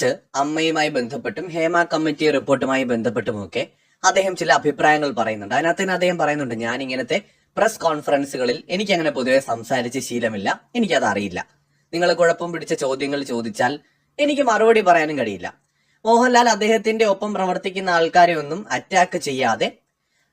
കുറച്ച് അമ്മയുമായി ബന്ധപ്പെട്ടും ഹേമ കമ്മിറ്റി റിപ്പോർട്ടുമായി ബന്ധപ്പെട്ടുമൊക്കെ അദ്ദേഹം ചില അഭിപ്രായങ്ങൾ പറയുന്നുണ്ട്. അതിനകത്ത് തന്നെ അദ്ദേഹം പറയുന്നുണ്ട് ഞാൻ ഇങ്ങനത്തെ പ്രസ് കോൺഫറൻസുകളിൽ എനിക്ക് അങ്ങനെ പൊതുവെ സംസാരിച്ച് ശീലമില്ല. എനിക്കത് അറിയില്ല നിങ്ങൾ കുഴപ്പം പിടിച്ച ചോദ്യങ്ങൾ ചോദിച്ചാൽ എനിക്ക് മറുപടി പറയാനും കഴിയില്ല. മോഹൻലാൽ അദ്ദേഹത്തിന്റെ ഒപ്പം പ്രവർത്തിക്കുന്ന ആൾക്കാരെ ഒന്നും അറ്റാക്ക് ചെയ്യാതെ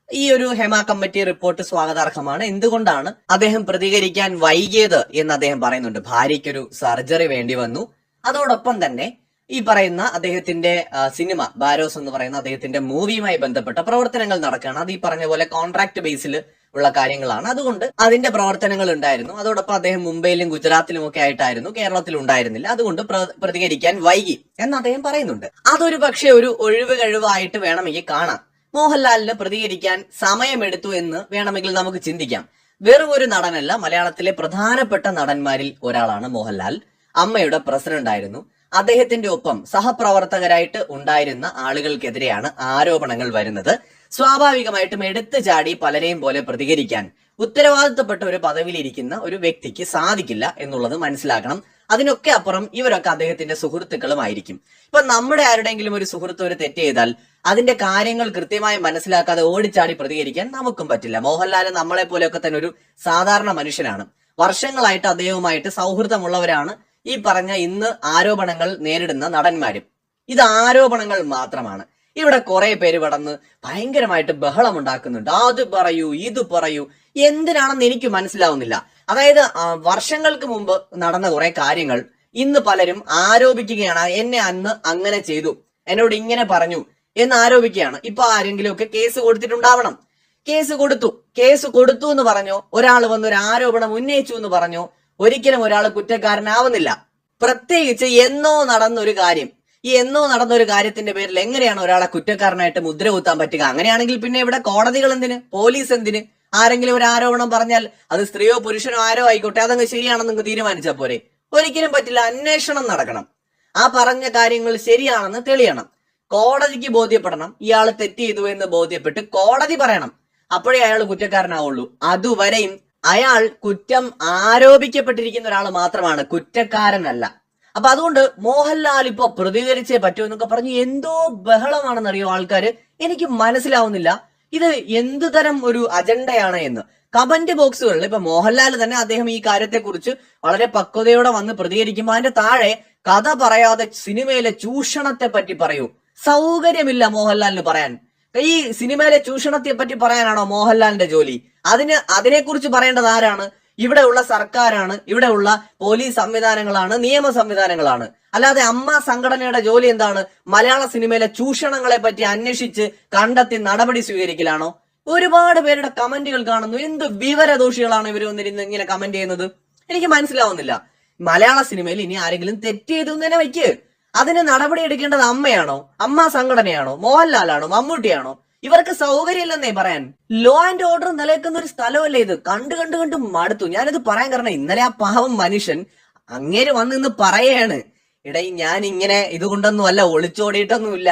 ഈ ഒരു ഹെമ കമ്മിറ്റി റിപ്പോർട്ട് സ്വാഗതാർഹമാണ്. എന്തുകൊണ്ടാണ് അദ്ദേഹം പ്രതികരിക്കാൻ വൈകിയത്? എന്ന് അദ്ദേഹം പറയുന്നുണ്ട്. ഭാര്യയ്ക്കൊരു സർജറി വേണ്ടി വന്നു. അതോടൊപ്പം തന്നെ ഈ പറയുന്ന അദ്ദേഹത്തിന്റെ സിനിമ ബാരോസ് എന്ന് പറയുന്ന അദ്ദേഹത്തിന്റെ മൂവിയുമായി ബന്ധപ്പെട്ട പ്രവർത്തനങ്ങൾ നടക്കുകയാണ്. അത് ഈ പറഞ്ഞ പോലെ കോൺട്രാക്ട് ബേസിൽ ഉള്ള കാര്യങ്ങളാണ്. അതുകൊണ്ട് അതിന്റെ പ്രവർത്തനങ്ങൾ ഉണ്ടായിരുന്നു. അതോടൊപ്പം അദ്ദേഹം മുംബൈയിലും ഗുജറാത്തിലും ഒക്കെ ആയിട്ടായിരുന്നു. കേരളത്തിൽ ഉണ്ടായിരുന്നില്ല. അതുകൊണ്ട് പ്ര- പ്രതികരിക്കാൻ വൈകി എന്ന് അദ്ദേഹം പറയുന്നുണ്ട്. അതൊരു പക്ഷേ ഒരു ഒഴിവ് കഴിവായിട്ട് വേണമെങ്കിൽ കാണാം. മോഹൻലാലിന് പ്രതികരിക്കാൻ സമയമെടുത്തു എന്ന് വേണമെങ്കിൽ നമുക്ക് ചിന്തിക്കാം. വെറും ഒരു നടനല്ല മലയാളത്തിലെ പ്രധാനപ്പെട്ട നടന്മാരിൽ ഒരാളാണ് മോഹൻലാൽ. അമ്മയുടെ പ്രസിഡന്റ് ആയിരുന്നു അദ്ദേഹത്തിന്റെ ഒപ്പം സഹപ്രവർത്തകരായിട്ട് ഉണ്ടായിരുന്ന ആളുകൾക്കെതിരെയാണ് ആരോപണങ്ങൾ വരുന്നത്. സ്വാഭാവികമായിട്ടും എടുത്തു ചാടി പലരെയും പോലെ പ്രതികരിക്കാൻ ഉത്തരവാദിത്തപ്പെട്ട ഒരു പദവിയിലിരിക്കുന്ന ഒരു വ്യക്തിക്ക് സാധിക്കില്ല എന്നുള്ളത് മനസ്സിലാക്കണം. അതിനൊക്കെ അപ്പുറം ഇവരൊക്കെ അദ്ദേഹത്തിന്റെ സുഹൃത്തുക്കളുമായിരിക്കും. ഇപ്പൊ നമ്മുടെ ആരുടെങ്കിലും ഒരു സുഹൃത്ത് ഒരു തെറ്റ് ചെയ്താൽ അതിന്റെ കാര്യങ്ങൾ കൃത്യമായി മനസ്സിലാക്കാതെ ഓടിച്ചാടി പ്രതികരിക്കാൻ നമുക്കും പറ്റില്ല. മോഹൻലാൽ നമ്മളെ പോലെയൊക്കെ തന്നെ ഒരു സാധാരണ മനുഷ്യനാണ്. വർഷങ്ങളായിട്ട് അദ്ദേഹവുമായിട്ട് സൗഹൃദമുള്ളവരാണ്. ഈ പറഞ്ഞ ഇന്ന് ആരോപണങ്ങൾ നേരിടുന്ന നടന്മാരും. ഇത് ആരോപണങ്ങൾ മാത്രമാണ്. ഇവിടെ കുറെ പേര് കടന്ന് ഭയങ്കരമായിട്ട് ബഹളം ഉണ്ടാക്കുന്നുണ്ട്. അത് പറയൂ ഇത് പറയൂ. എന്തിനാണെന്ന് എനിക്ക് മനസ്സിലാവുന്നില്ല. അതായത് വർഷങ്ങൾക്ക് മുമ്പ് നടന്ന കുറെ കാര്യങ്ങൾ ഇന്ന് പലരും ആരോപിക്കുകയാണ്. എന്നെ അന്ന് അങ്ങനെ ചെയ്തു. എന്നോട് ഇങ്ങനെ പറഞ്ഞു എന്ന് ആരോപിക്കുകയാണ്. ഇപ്പൊ ആരെങ്കിലും ഒക്കെ കേസ് കൊടുത്തിട്ടുണ്ടാവണം. കേസ് കൊടുത്തു. കേസ് കൊടുത്തു എന്ന് പറഞ്ഞോ. ഒരാൾ വന്ന് ഒരു ആരോപണം ഉന്നയിച്ചു എന്ന് പറഞ്ഞോ. ഒരിക്കലും ഒരാൾ കുറ്റക്കാരനാവുന്നില്ല. പ്രത്യേകിച്ച് എന്നോ നടന്നൊരു കാര്യം. ഈ എന്നോ നടന്നൊരു കാര്യത്തിന്റെ പേരിൽ എങ്ങനെയാണ് ഒരാളെ കുറ്റക്കാരനായിട്ട് മുദ്ര കുത്താൻ പറ്റുക? അങ്ങനെയാണെങ്കിൽ പിന്നെ ഇവിടെ കോടതികൾ എന്തിന്? പോലീസ് എന്തിന്? ആരെങ്കിലും ഒരു ആരോപണം പറഞ്ഞാൽ അത് സ്ത്രീയോ പുരുഷനോ ആരോ ആയിക്കോട്ടെ അതങ്ങ് ശരിയാണെന്ന് നിങ്ങൾ തീരുമാനിച്ചാൽ പോരെ. ഒരിക്കലും പറ്റില്ല അന്വേഷണം നടക്കണം. ആ പറഞ്ഞ കാര്യങ്ങൾ ശരിയാണെന്ന് തെളിയണം. കോടതിക്ക് ബോധ്യപ്പെടണം. ഇയാൾ തെറ്റ് ചെയ്തു എന്ന് ബോധ്യപ്പെട്ട് കോടതി പറയണം. അപ്പോഴേ അയാൾ കുറ്റക്കാരനാവുള്ളൂ. അതുവരെയും അയാൾ കുറ്റം ആരോപിക്കപ്പെട്ടിരിക്കുന്ന ഒരാൾ മാത്രമാണ് കുറ്റക്കാരനല്ല. അപ്പൊ അതുകൊണ്ട് മോഹൻലാൽ ഇപ്പൊ പ്രതികരിച്ചേ പറ്റൂ എന്നൊക്കെ പറഞ്ഞു എന്തോ ബഹളമാണെന്നറിയോ ആൾക്കാര്? എനിക്ക് മനസ്സിലാവുന്നില്ല. ഇത് എന്തു തരം ഒരു അജണ്ടയാണ് എന്ന്. കമന്റ് ബോക്സുകളിൽ ഇപ്പൊ മോഹൻലാൽ തന്നെ അദ്ദേഹം ഈ കാര്യത്തെക്കുറിച്ച് വളരെ പക്വതയോടെ വന്ന് പ്രതികരിക്കുമ്പോൾ അതിന്റെ താഴെ കഥ പറയാതെ സിനിമയിലെ ചൂഷണത്തെ പറ്റി പറയൂ. സൗകര്യമില്ല മോഹൻലാലിന് പറയാൻ. ഈ സിനിമയിലെ ചൂഷണത്തെ പറ്റി പറയാനാണോ മോഹൻലാലിന്റെ ജോലി? അതിന് അതിനെക്കുറിച്ച് പറയേണ്ടത് ആരാണ്? ഇവിടെ ഉള്ള സർക്കാരാണ് ഇവിടെ ഉള്ള പോലീസ് സംവിധാനങ്ങളാണ് നിയമ സംവിധാനങ്ങളാണ്. അല്ലാതെ അമ്മ സംഘടനയുടെ ജോലി എന്താണ്? മലയാള സിനിമയിലെ ചൂഷണങ്ങളെ പറ്റി അന്വേഷിച്ച് കണ്ടെത്തി നടപടി സ്വീകരിക്കലാണോ? ഒരുപാട് പേരുടെ കമന്റുകൾ കാണുന്നു. എന്ത് വിവരദോഷികളാണ് ഇവർ വന്നിരുന്ന് ഇങ്ങനെ കമന്റ് ചെയ്യുന്നത്? എനിക്ക് മനസ്സിലാവുന്നില്ല. മലയാള സിനിമയിൽ ഇനി ആരെങ്കിലും തെറ്റ് ചെയ്തു തന്നെ വയ്ക്ക്. അതിന് നടപടി എടുക്കേണ്ടത് അമ്മയാണോ? അമ്മ സംഘടനയാണോ? മോഹൻലാലാണോ? മമ്മൂട്ടിയാണോ? ഇവർക്ക് സൗകര്യമില്ലെന്നേ പറയാൻ. ലോ ആൻഡ് ഓർഡർ നിലനിൽക്കുന്ന ഒരു സ്ഥലമല്ലേ ഇത്? കണ്ടു കണ്ടു കണ്ട് മടുത്തു. ഞാനിത് പറയാൻ കാരണം ഇന്നലെ ആ പാവം മനുഷ്യൻ അങ്ങേര് വന്നിന്ന് പറയാണ്. ഇടയി ഞാൻ ഇങ്ങനെ ഇതുകൊണ്ടൊന്നും അല്ല ഒളിച്ചോടിയിട്ടൊന്നുമില്ല.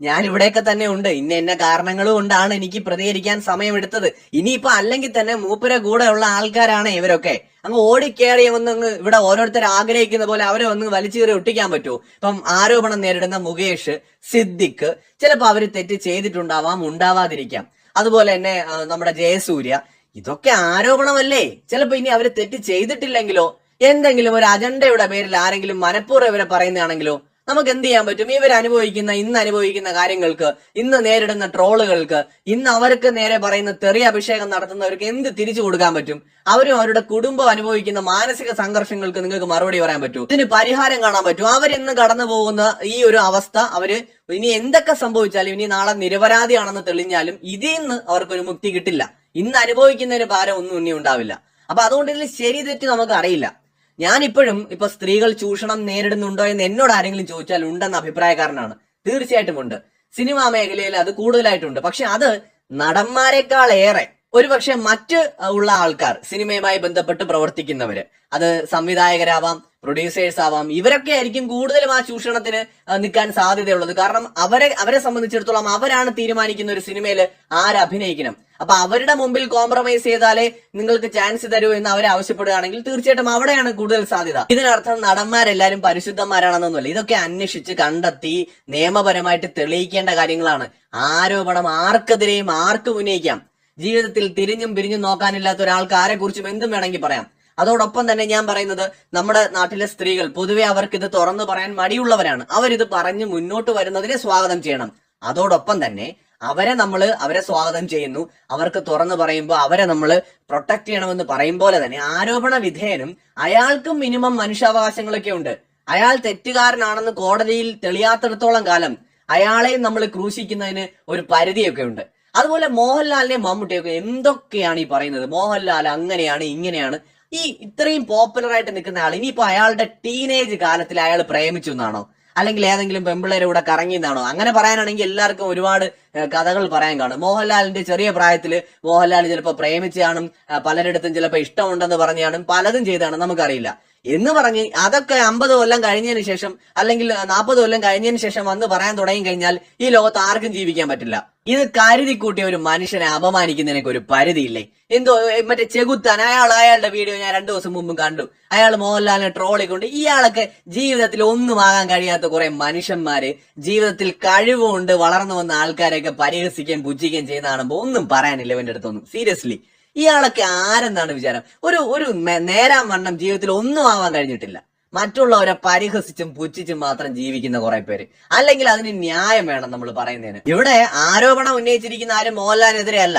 ഞാൻ ഇവിടെയൊക്കെ തന്നെ ഉണ്ട്. ഇന്ന എന്ന കാരണങ്ങളും കൊണ്ടാണ് എനിക്ക് പ്രതികരിക്കാൻ സമയമെടുത്തത്. ഇനിയിപ്പോ അല്ലെങ്കിൽ തന്നെ മൂപ്പര കൂടെ ഉള്ള ആൾക്കാരാണ് ഇവരൊക്കെ. അങ്ങ് ഓടിക്കേറി വന്ന് അങ്ങ് ഇവിടെ ഓരോരുത്തർ ആഗ്രഹിക്കുന്ന പോലെ അവരെ ഒന്ന് വലിച്ചു കയറി ഒട്ടിക്കാൻ പറ്റുമോ? ഇപ്പം ആരോപണം നേരിടുന്ന മുകേഷ് സിദ്ദിഖ് ചിലപ്പോ അവർ തെറ്റ് ചെയ്തിട്ടുണ്ടാവാം ഉണ്ടാവാതിരിക്കാം. അതുപോലെ തന്നെ നമ്മുടെ ജയസൂര്യ. ഇതൊക്കെ ആരോപണമല്ലേ? ചിലപ്പോ ഇനി അവർ തെറ്റ് ചെയ്തിട്ടില്ലെങ്കിലോ? എന്തെങ്കിലും ഒരു അജണ്ടയുടെ പേരിൽ ആരെങ്കിലും മനഃപൂർവം ഇവരെ പറയുന്നതാണെങ്കിലോ? നമുക്ക് എന്ത് ചെയ്യാൻ പറ്റും? ഇവർ അനുഭവിക്കുന്ന ഇന്ന് അനുഭവിക്കുന്ന കാര്യങ്ങൾക്ക് ഇന്ന് നേരിടുന്ന ട്രോളുകൾക്ക് ഇന്ന് അവർക്ക് നേരെ പറയുന്ന തെറി അഭിഷേകം നടത്തുന്നവർക്ക് എന്ത് തിരിച്ചു കൊടുക്കാൻ പറ്റും? അവരും അവരുടെ കുടുംബം അനുഭവിക്കുന്ന മാനസിക സംഘർഷങ്ങൾക്ക് നിങ്ങൾക്ക് മറുപടി പറയാൻ പറ്റും. ഇതിന് പരിഹാരം കാണാൻ പറ്റും. അവരിന്ന് കടന്നു പോകുന്ന ഈ ഒരു അവസ്ഥ അവർ ഇനി എന്തൊക്കെ സംഭവിച്ചാലും ഇനി നാളെ നിരപരാധിയാണെന്ന് തെളിഞ്ഞാലും ഇതിൽ നിന്ന് അവർക്കൊരു മുക്തി കിട്ടില്ല. ഇന്ന് അനുഭവിക്കുന്നതിന് ഭാരം ഒന്നും ഇനി ഉണ്ടാവില്ല. അപ്പൊ അതുകൊണ്ട് ഇതിൽ ശരി തെറ്റ് നമുക്ക് അറിയില്ല ഞാൻ ഇപ്പോഴും ഇപ്പൊ സ്ത്രീകൾ ചൂഷണം നേരിടുന്നുണ്ടോ എന്ന് എന്നോട് ആരെങ്കിലും ചോദിച്ചാൽ ഉണ്ടെന്ന അഭിപ്രായക്കാരനാണ്. തീർച്ചയായിട്ടും ഉണ്ട്. സിനിമാ മേഖലയിൽ അത് കൂടുതലായിട്ടുണ്ട്. പക്ഷെ അത് നടന്മാരെക്കാൾ ഏറെ. ഒരുപക്ഷെ മറ്റ് ഉള്ള ആൾക്കാർ സിനിമയുമായി ബന്ധപ്പെട്ട് പ്രവർത്തിക്കുന്നവര് അത് സംവിധായകരാവാം പ്രൊഡ്യൂസേഴ്സ് ആവാം ഇവരൊക്കെ ആയിരിക്കും കൂടുതലും ആ ചൂഷണത്തിന് നിൽക്കാൻ സാധ്യതയുള്ളത്. കാരണം അവരെ അവരെ സംബന്ധിച്ചിടത്തോളം അവരാണ് തീരുമാനിക്കുന്ന ഒരു സിനിമയിൽ ആരഭിനയിക്കണം അപ്പൊ അവരുടെ മുമ്പിൽ കോംപ്രമൈസ് ചെയ്താലേ നിങ്ങൾക്ക് ചാൻസ് തരൂ എന്ന് അവരെ ആവശ്യപ്പെടുകയാണെങ്കിൽ തീർച്ചയായിട്ടും അവിടെയാണ് കൂടുതൽ സാധ്യത. ഇതിനർത്ഥം നടന്മാരെല്ലാരും പരിശുദ്ധന്മാരാണെന്നൊന്നുമല്ല. ഇതൊക്കെ അന്വേഷിച്ച് കണ്ടെത്തി നിയമപരമായിട്ട് തെളിയിക്കേണ്ട കാര്യങ്ങളാണ്. ആരോപണം ആർക്കെതിരെയും ആർക്കും ഉന്നയിക്കാം? ജീവിതത്തിൽ തിരിഞ്ഞും പിരിഞ്ഞും നോക്കാനില്ലാത്ത ഒരാൾക്ക് ആരെ കുറിച്ചും എന്തും വേണമെങ്കിൽ പറയാം. അതോടൊപ്പം തന്നെ ഞാൻ പറയുന്നത് നമ്മുടെ നാട്ടിലെ സ്ത്രീകൾ പൊതുവെ അവർക്ക് ഇത് തുറന്നു പറയാൻ മടിയുള്ളവരാണ്. അവരിത് പറഞ്ഞ് മുന്നോട്ട് വരുന്നതിനെ സ്വാഗതം ചെയ്യണം. അതോടൊപ്പം തന്നെ അവരെ നമ്മൾ അവരെ സ്വാഗതം ചെയ്യുന്നു. അവർക്ക് തുറന്നു പറയുമ്പോൾ അവരെ നമ്മൾ പ്രൊട്ടക്ട് ചെയ്യണമെന്ന് പറയും പോലെ തന്നെ ആരോപണ വിധേയനും അയാൾക്കും മിനിമം മനുഷ്യാവകാശങ്ങളൊക്കെ ഉണ്ട്. അയാൾ തെറ്റുകാരനാണെന്ന് കോടതിയിൽ തെളിയാത്തിടത്തോളം കാലം അയാളെയും നമ്മൾ ക്രൂശിക്കുന്നതിന് ഒരു പരിധിയൊക്കെ ഉണ്ട്. അതുപോലെ മോഹൻലാലിനെ മമ്മൂട്ടിയൊക്കെ എന്തൊക്കെയാണ് ഈ പറയുന്നത്? മോഹൻലാൽ അങ്ങനെയാണ് ഇങ്ങനെയാണ്. ഈ ഇത്രയും പോപ്പുലർ ആയിട്ട് നിൽക്കുന്ന ആൾ ഇനിയിപ്പോ അയാളുടെ ടീനേജ് കാലത്തിൽ അയാൾ പ്രേമിച്ചു എന്നാണോ? അല്ലെങ്കിൽ ഏതെങ്കിലും പെമ്പിളേരെ കൂടെ കറങ്ങിയതാണോ അങ്ങനെ പറയാനാണെങ്കിൽ എല്ലാവർക്കും ഒരുപാട് കഥകൾ പറയാൻ കാണും. മോഹൻലാലിന്റെ ചെറിയ പ്രായത്തിൽ മോഹൻലാൽ ചിലപ്പോൾ പ്രേമിച്ച് കാണും ആ, പലരിടത്തും ചിലപ്പോൾ ഇഷ്ടമുണ്ടെന്ന് പറഞ്ഞു കാണും പലതും ചെയ്താണ് നമുക്കറിയില്ല. എന്ന് പറഞ്ഞ് അതൊക്കെ അമ്പത് കൊല്ലം കഴിഞ്ഞതിന് ശേഷം അല്ലെങ്കിൽ നാൽപ്പത് കൊല്ലം കഴിഞ്ഞതിന് ശേഷം വന്ന് പറയാൻ തുടങ്ങി കഴിഞ്ഞാൽ ഈ ലോകത്ത് ആർക്കും ജീവിക്കാൻ പറ്റില്ല. ഇത് കരുതി കൂട്ടിയ ഒരു മനുഷ്യനെ അപമാനിക്കുന്നതിനൊക്കെ ഒരു പരിധിയില്ലേ? എന്തോ മറ്റേ ചെകുത്താൻ അയാൾ അയാളുടെ വീഡിയോ ഞാൻ രണ്ടു ദിവസം മുമ്പും കണ്ടു. അയാൾ മോഹൻലാലിനെ ട്രോളിക്കൊണ്ട് ഇയാളൊക്കെ ജീവിതത്തിൽ ഒന്നും ആകാൻ കഴിയാത്ത കുറെ മനുഷ്യന്മാര് ജീവിതത്തിൽ കഴിവുകൊണ്ട് വളർന്നു വന്ന ആൾക്കാരെയൊക്കെ പരിഹസിക്കുകയും പുച്ഛിക്കുകയും ചെയ്യുന്ന കാണുമ്പോൾ ഒന്നും പറയാനില്ല ഇവന്റെ അടുത്തൊന്നും. സീരിയസ്ലി ഇയാളൊക്കെ ആരെന്നാണ് വിചാരം? ഒരു ഒരു നേരാൻ നേരാം വണ്ണം ജീവിതത്തിൽ ഒന്നും ആവാൻ കഴിഞ്ഞിട്ടില്ല. മറ്റുള്ളവരെ പരിഹസിച്ചും പുച്ഛിച്ചും മാത്രം ജീവിക്കുന്ന കുറെ പേര്. അല്ലെങ്കിൽ അതിന് ന്യായം വേണം നമ്മൾ പറയുന്നതിന്. ഇവിടെ ആരോപണം ഉന്നയിച്ചിരിക്കുന്ന ആരും മോഹൻലാലിനെതിരെ അല്ല.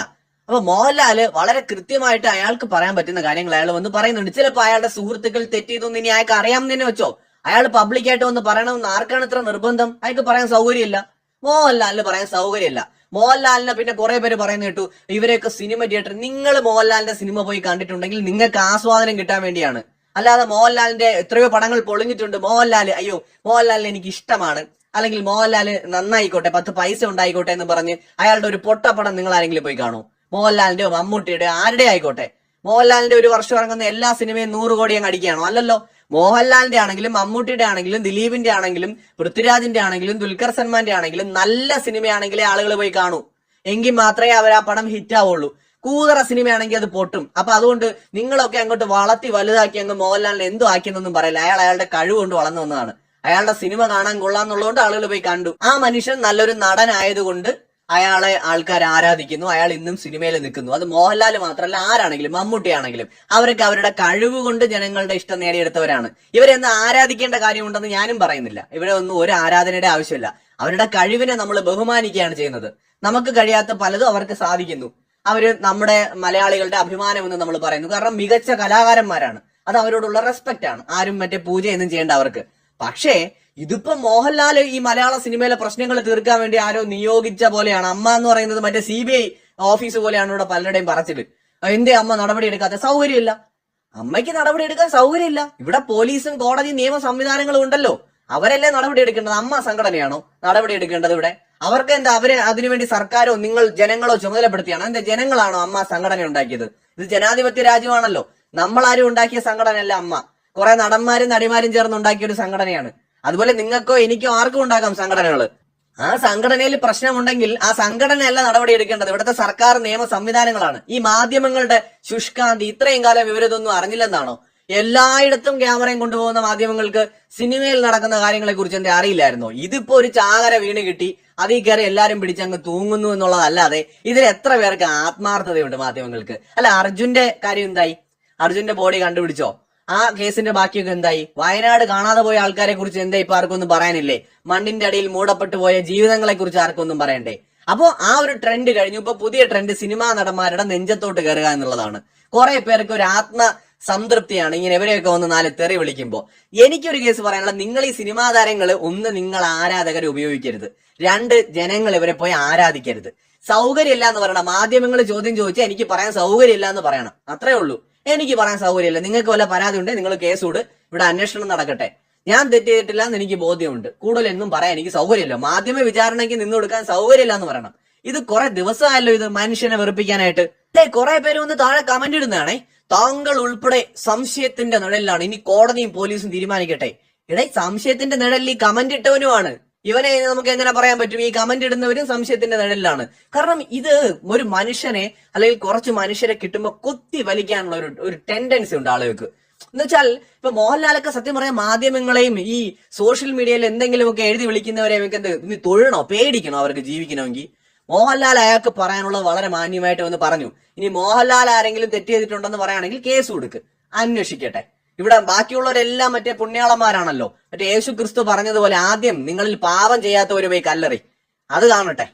അപ്പൊ മോഹൻലാൽ വളരെ കൃത്യമായിട്ട് അയാൾക്ക് പറയാൻ പറ്റുന്ന കാര്യങ്ങൾ അയാൾ വന്ന് പറയുന്നുണ്ട്. ചിലപ്പോൾ അയാളുടെ സുഹൃത്തുക്കൾ തെറ്റിയതൊന്നും ഇനി അയാൾക്ക് അറിയാമെന്ന് തന്നെ വെച്ചോ? അയാൾ പബ്ലിക്കായിട്ട് വന്ന് പറയണമെന്ന് ആർക്കാണ് ഇത്ര നിർബന്ധം? അയാൾക്ക് പറയാൻ സൗകര്യമില്ല. മോഹൻലാലിന് പറയാൻ സൗകര്യമില്ല. മോഹൻലാലിനെ പിന്നെ കുറെ പേര് പറയുന്ന കേട്ടു ഇവരെയൊക്കെ സിനിമ തിയേറ്റർ നിങ്ങൾ മോഹൻലാലിന്റെ സിനിമ പോയി കണ്ടിട്ടുണ്ടെങ്കിൽ നിങ്ങൾക്ക് ആസ്വാദനം കിട്ടാൻ വേണ്ടിയാണ്. അല്ലാതെ മോഹൻലാലിന്റെ എത്രയോ പടങ്ങൾ പൊളിഞ്ഞിട്ടുണ്ട്. മോഹൻലാൽ അയ്യോ മോഹൻലാലിനെ എനിക്ക് ഇഷ്ടമാണ്. അല്ലെങ്കിൽ മോഹൻലാൽ നന്നായിക്കോട്ടെ പത്ത് പൈസ ഉണ്ടായിക്കോട്ടെ എന്ന് പറഞ്ഞ് അയാളുടെ ഒരു പൊട്ടപ്പടം നിങ്ങൾ ആരെങ്കിലും പോയി കാണൂ മോഹൻലാലിന്റെ മമ്മൂട്ടിയുടെയോ ആരുടെ ആയിക്കോട്ടെ മോഹൻലാലിന്റെ ഒരു വർഷം ഇറങ്ങുന്ന എല്ലാ സിനിമയും നൂറ് കോടി അങ്ങ് അടിക്കുകയാണോ? അല്ലല്ലോ. മോഹൻലാലിന്റെ ആണെങ്കിലും മമ്മൂട്ടിയുടെ ആണെങ്കിലും ദിലീപിന്റെ ആണെങ്കിലും പൃഥ്വിരാജിന്റെ ആണെങ്കിലും ദുൽഖർ സൽമാന്റെ ആണെങ്കിലും നല്ല സിനിമയാണെങ്കിലേ ആളുകൾ പോയി കാണൂ. എങ്കിൽ മാത്രമേ അവർ ആ പടം ഹിറ്റ് ആവുള്ളൂ. കൂതറ സിനിമയാണെങ്കിൽ അത് പൊട്ടും. അപ്പൊ അതുകൊണ്ട് നിങ്ങളൊക്കെ അങ്ങോട്ട് വളർത്തി വലുതാക്കി അങ്ങ് മോഹൻലാലിനെ എന്തു ആക്കിയെന്നൊന്നും പറയില്ല. അയാൾ അയാളുടെ കഴിവ് കൊണ്ട് വളർന്നു വന്നതാണ്. അയാളുടെ സിനിമ കാണാൻ കൊള്ളാന്നുള്ളതുകൊണ്ട് ആളുകൾ പോയി കണ്ടു. ആ മനുഷ്യൻ നല്ലൊരു നടനായതുകൊണ്ട് അയാളെ ആൾക്കാർ ആരാധിക്കുന്നു അയാൾ ഇന്നും സിനിമയിൽ നിൽക്കുന്നു. അത് മോഹൻലാൽ മാത്രമല്ല ആരാണെങ്കിലും മമ്മൂട്ടി ആണെങ്കിലും അവരൊക്കെ അവരുടെ കഴിവ് കൊണ്ട് ജനങ്ങളുടെ ഇഷ്ടം നേടിയെടുത്തവരാണ്. ഇവരെന്ന് ആരാധിക്കേണ്ട കാര്യമുണ്ടെന്ന് ഞാനും പറയുന്നില്ല. ഇവിടെ ഒന്നും ഒരു ആരാധനയുടെ ആവശ്യമില്ല. അവരുടെ കഴിവിനെ നമ്മൾ ബഹുമാനിക്കുകയാണ് ചെയ്യുന്നത്. നമുക്ക് കഴിയാത്ത പലതും അവർക്ക് സാധിക്കുന്നു. അവർ നമ്മുടെ മലയാളികളുടെ അഭിമാനം എന്ന് നമ്മൾ പറയുന്നു. കാരണം മികച്ച കലാകാരന്മാരാണ്. അത് അവരോടുള്ള റെസ്പെക്ട് ആണ്. ആരും മറ്റേ പൂജയൊന്നും ചെയ്യേണ്ട അവർക്ക്. പക്ഷേ ഇതിപ്പോ മോഹൻലാൽ ഈ മലയാള സിനിമയിലെ പ്രശ്നങ്ങൾ തീർക്കാൻ വേണ്ടി ആരോ നിയോഗിച്ച പോലെയാണ്. അമ്മ എന്ന് പറയുന്നത് മറ്റേ സി ബി ഐ ഓഫീസ് പോലെയാണ് ഇവിടെ പലരുടെയും പറച്ചിൽ. എന്തേ അമ്മ നടപടി എടുക്കാത്ത? സൗകര്യമില്ല. അമ്മയ്ക്ക് നടപടി എടുക്കാൻ സൗകര്യമില്ല. ഇവിടെ പോലീസും കോടതി നിയമ സംവിധാനങ്ങളും ഉണ്ടല്ലോ. അവരല്ലേ നടപടി എടുക്കേണ്ടത്? അമ്മ സംഘടനയാണോ നടപടി എടുക്കേണ്ടത് ഇവിടെ? അവർക്ക് എന്താ അവരെ അതിനുവേണ്ടി സർക്കാരോ നിങ്ങൾ ജനങ്ങളോ ചുമതലപ്പെടുത്തിയാണോ? എന്താ ജനങ്ങളാണോ അമ്മ സംഘടന ഉണ്ടാക്കിയത്? ഇത് ജനാധിപത്യ രാജ്യമാണല്ലോ. നമ്മളാരും ഉണ്ടാക്കിയ സംഘടനയല്ല അമ്മ. കുറെ നടന്മാരും നടിമാരും ചേർന്ന് ഉണ്ടാക്കിയ ഒരു സംഘടനയാണ്. അതുപോലെ നിങ്ങൾക്കോ എനിക്കോ ആർക്കും ഉണ്ടാക്കാം സംഘടനകൾ ആ സംഘടനയിൽ പ്രശ്നമുണ്ടെങ്കിൽ ആ സംഘടനയല്ല നടപടി എടുക്കേണ്ടത്. ഇവിടുത്തെ സർക്കാർ നിയമ സംവിധാനങ്ങളാണ്. ഈ മാധ്യമങ്ങളുടെ ശുഷ്കാന്തി ഇത്രയും കാലം വിവരതൊന്നും അറിഞ്ഞില്ലെന്നാണോ? എല്ലായിടത്തും ക്യാമറയും കൊണ്ടുപോകുന്ന മാധ്യമങ്ങൾക്ക് സിനിമയിൽ നടക്കുന്ന കാര്യങ്ങളെ കുറിച്ച് എന്റെ അറിയില്ലായിരുന്നു? ഇതിപ്പോ ഒരു ചാകര വീണ് കിട്ടി അതിൽ കയറി എല്ലാരും പിടിച്ചങ്ങ് തൂങ്ങുന്നു എന്നുള്ളതല്ലാതെ ഇതിൽ എത്ര പേർക്ക് ആത്മാർത്ഥതയുണ്ട് മാധ്യമങ്ങൾക്ക്? അല്ല അർജുന്റെ കാര്യം എന്തായി? അർജുന്റെ ബോഡി കണ്ടുപിടിച്ചോ? ആ കേസിന്റെ ബാക്കിയൊക്കെ എന്തായി? വയനാട് കാണാതെ പോയ ആൾക്കാരെ കുറിച്ച് എന്താ ഇപ്പൊ ആർക്കൊന്നും പറയാനില്ലേ? മണ്ണിന്റെ അടിയിൽ മൂടപ്പെട്ടു പോയ ജീവിതങ്ങളെ കുറിച്ച് ആർക്കൊന്നും പറയണ്ടേ? അപ്പോ ആ ഒരു ട്രെൻഡ് കഴിഞ്ഞു. ഇപ്പൊ പുതിയ ട്രെൻഡ് സിനിമാ നടന്മാരുടെ നെഞ്ചത്തോട്ട് കയറുക എന്നുള്ളതാണ്. കുറെ പേർക്ക് ഒരു ആത്മ സംതൃപ്തിയാണ് ഇങ്ങനെ ഇവരെയൊക്കെ വന്ന് നാല് തെറി വിളിക്കുമ്പോ. എനിക്കൊരു കേസ് പറയാനുള്ള നിങ്ങൾ ഈ സിനിമാ താരങ്ങൾ ഒന്ന് നിങ്ങൾ ആരാധകരെ ഉപയോഗിക്കരുത്. രണ്ട് ജനങ്ങൾ ഇവരെ പോയി ആരാധിക്കരുത്. സൗകര്യമില്ല എന്ന് പറയണം. മാധ്യമങ്ങൾ ചോദ്യം ചോദിച്ചാൽ എനിക്ക് പറയാൻ സൗകര്യമില്ല എന്ന് പറയണം. അത്രേ ഉള്ളൂ. എനിക്ക് പറയാൻ സൗകര്യമില്ല. നിങ്ങൾക്ക് വല്ല പരാതി ഉണ്ടെങ്കിൽ നിങ്ങൾ കേസോട് ഇവിടെ അന്വേഷണം നടക്കട്ടെ. ഞാൻ തെറ്റ് ചെയ്തിട്ടില്ല എന്ന് എനിക്ക് ബോധ്യമുണ്ട്. കൂടുതലൊന്നും പറയാൻ എനിക്ക് സൗകര്യമില്ല. മാധ്യമ വിചാരണയ്ക്ക് നിന്ന് കൊടുക്കാൻ സൗകര്യമില്ല എന്ന് പറയണം. ഇത് കുറെ ദിവസമായല്ലോ ഇത് മനുഷ്യനെ വെറുപ്പിക്കാനായിട്ട്. അല്ലെ കുറെ പേര് വന്ന് താഴെ കമന്റ് ഇടുന്നതാണേ. താങ്കൾ ഉൾപ്പെടെ സംശയത്തിന്റെ നിഴലിലാണ്. ഇനി കോടതിയും പോലീസും തീരുമാനിക്കട്ടെ. ഇടേ സംശയത്തിന്റെ നിഴലിൽ ഈ കമന്റ് ഇട്ടവനുമാണ്. ഇവനെ നമുക്ക് എങ്ങനെ പറയാൻ പറ്റും? ഈ കമന്റ് ഇടുന്നവരും സംശയത്തിന്റെ നിഴലിലാണ്. കാരണം ഇത് ഒരു മനുഷ്യനെ അല്ലെങ്കിൽ കുറച്ച് മനുഷ്യരെ കിട്ടുമ്പോൾ കൊത്തി വലിക്കാനുള്ള ഒരു ഒരു ടെൻഡൻസി ഉണ്ട് ആളുകൾക്ക്. എന്ന് വെച്ചാൽ ഇപ്പൊ മോഹൻലാലൊക്കെ സത്യം പറയാൻ മാധ്യമങ്ങളെയും ഈ സോഷ്യൽ മീഡിയയിൽ എന്തെങ്കിലുമൊക്കെ എഴുതി വിളിക്കുന്നവരെ എന്ത് ഇനി തൊഴണോ? പേടിക്കണോ അവർക്ക് ജീവിക്കണമെങ്കിൽ? മോഹൻലാൽ അയാൾക്ക് പറയാനുള്ളത് വളരെ മാന്യമായിട്ട് വന്ന് പറഞ്ഞു. ഇനി മോഹൻലാൽ ആരെങ്കിലും തെറ്റ് ചെയ്തിട്ടുണ്ടെന്ന് പറയുകയാണെങ്കിൽ കേസ് കൊടുക്ക്. അന്വേഷിക്കട്ടെ. ഇവിടെ ബാക്കിയുള്ളവരെല്ലാം മറ്റേ പുണ്യാളന്മാരാണല്ലോ. മറ്റേ യേശു ക്രിസ്തു പറഞ്ഞതുപോലെ ആദ്യം നിങ്ങളിൽ പാപം ചെയ്യാത്തവരുമായി കല്ലറി. അത് കാണട്ടെ.